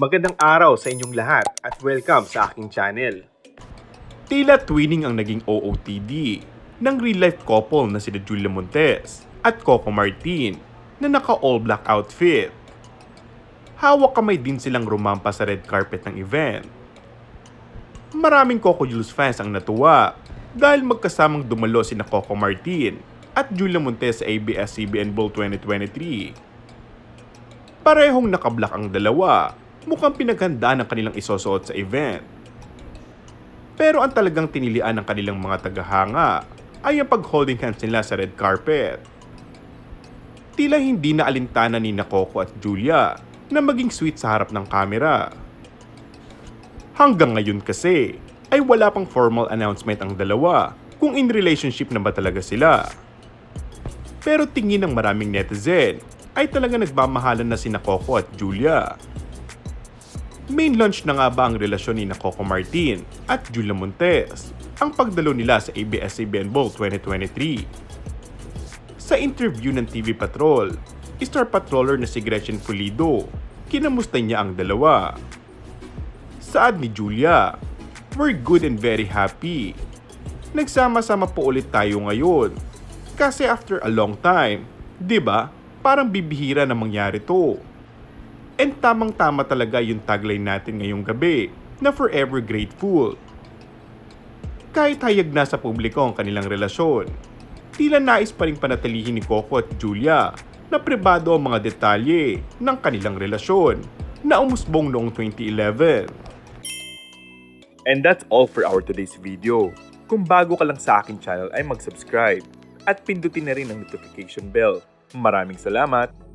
Magandang araw sa inyong lahat at welcome sa aking channel. Tila twinning ang naging OOTD ng real-life couple na sina Julia Montes at Coco Martin na naka all-black outfit. Hawak kamay din silang rumampa sa red carpet ng event. Maraming Coco Jules fans ang natuwa dahil magkasamang dumalo sina Coco Martin at Julia Montes sa ABS-CBN Bowl 2023. Parehong nakablock ang dalawa, mukhang pinaghandaan ng kanilang isosuot sa event. Pero ang talagang tinilian ng kanilang mga tagahanga ay ang pag-holding hands nila sa red carpet. Tila hindi na alintana ni na Coco at Julia na maging sweet sa harap ng kamera. Hanggang ngayon kasi ay wala pang formal announcement ang dalawa kung in relationship na ba talaga sila. Pero tingin ng maraming netizen ay talaga nagmamahalan na sina Coco at Julia. Main launch na nga ba ang relasyon ni na Coco Martin at Julia Montes ang pagdalo nila sa ABS-CBN Bowl 2023. Sa interview ng TV Patrol, Star Patroller na si Gretchen Pulido, kinamusta niya ang dalawa. Saad ni Julia, We're good and very happy. Nagsama-sama po ulit tayo ngayon. Kasi after a long time, 'di ba? Parang bibihira na mangyari to. And tamang-tama talaga yung tagline natin ngayong gabi na forever grateful. Kahit hayag na sa publiko ang kanilang relasyon, tila nais pa rin panatilihin ni Coco at Julia na pribado ang mga detalye ng kanilang relasyon na umusbong noong 2011. And that's all for our today's video. Kung bago ka lang sa akin channel ay mag-subscribe at pindutin na rin ang notification bell. Maraming salamat!